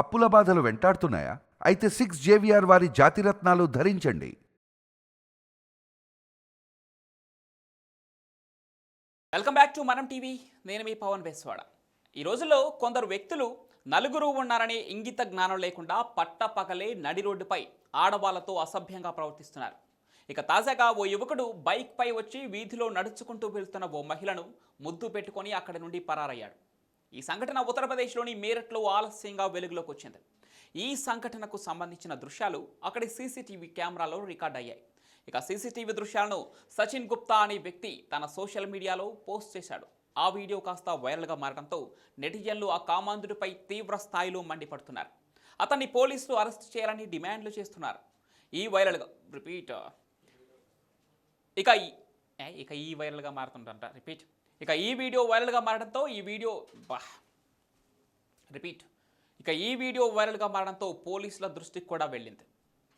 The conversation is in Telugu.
అప్పుల బాధలు వెంటాడుతున్నాయా? అయితే సిక్స్ జేవిఆర్ వారి జాతిరత్నాలు ధరించండి. Welcome back to Manam TV. నేను మీ పవన్ బెస్వాడ. ఈ రోజుల్లో కొందరు వ్యక్తులు నలుగురు ఉన్నారనే ఇంగిత జ్ఞానం లేకుండా పట్టపగలే నడి రోడ్డుపై ఆడవాళ్ళతో అసభ్యంగా ప్రవర్తిస్తున్నారు. ఇక తాజాగా ఓ యువకుడు బైక్పై వచ్చి వీధిలో నడుచుకుంటూ వెళ్తున్న ఓ మహిళను ముద్దు పెట్టుకొని అక్కడి నుండి పరారయ్యాడు. ఈ సంఘటన ఉత్తరప్రదేశ్లోని మేరట్లో ఆలస్యంగా వెలుగులోకి వచ్చింది ఈ సంఘటనకు సంబంధించిన దృశ్యాలు అక్కడి సీసీటీవీ కెమెరాలో రికార్డ్ అయ్యాయి. ఇక సీసీటీవీ దృశ్యాలను సచిన్ గుప్తా అనే వ్యక్తి తన సోషల్ మీడియాలో పోస్ట్ చేశాడు. ఆ వీడియో కాస్త వైరల్గా మారడంతో నెటిజన్లు ఆ కామాంధుడిపై తీవ్ర స్థాయిలో మండిపడుతున్నారు. అతన్ని పోలీసులు అరెస్ట్ చేయాలని డిమాండ్లు చేస్తున్నారు. ఈ వైరల్గా రిపీట్. ఇక ఈ ఇక ఈ వైరల్గా మారుతుంటారంట రిపీట్. ఇక ఈ వీడియో వైరల్గా మారడంతో ఈ వీడియో బా రిపీట్. ఇక ఈ వీడియో వైరల్గా మారడంతో పోలీసుల దృష్టికి కూడా వెళ్ళింది.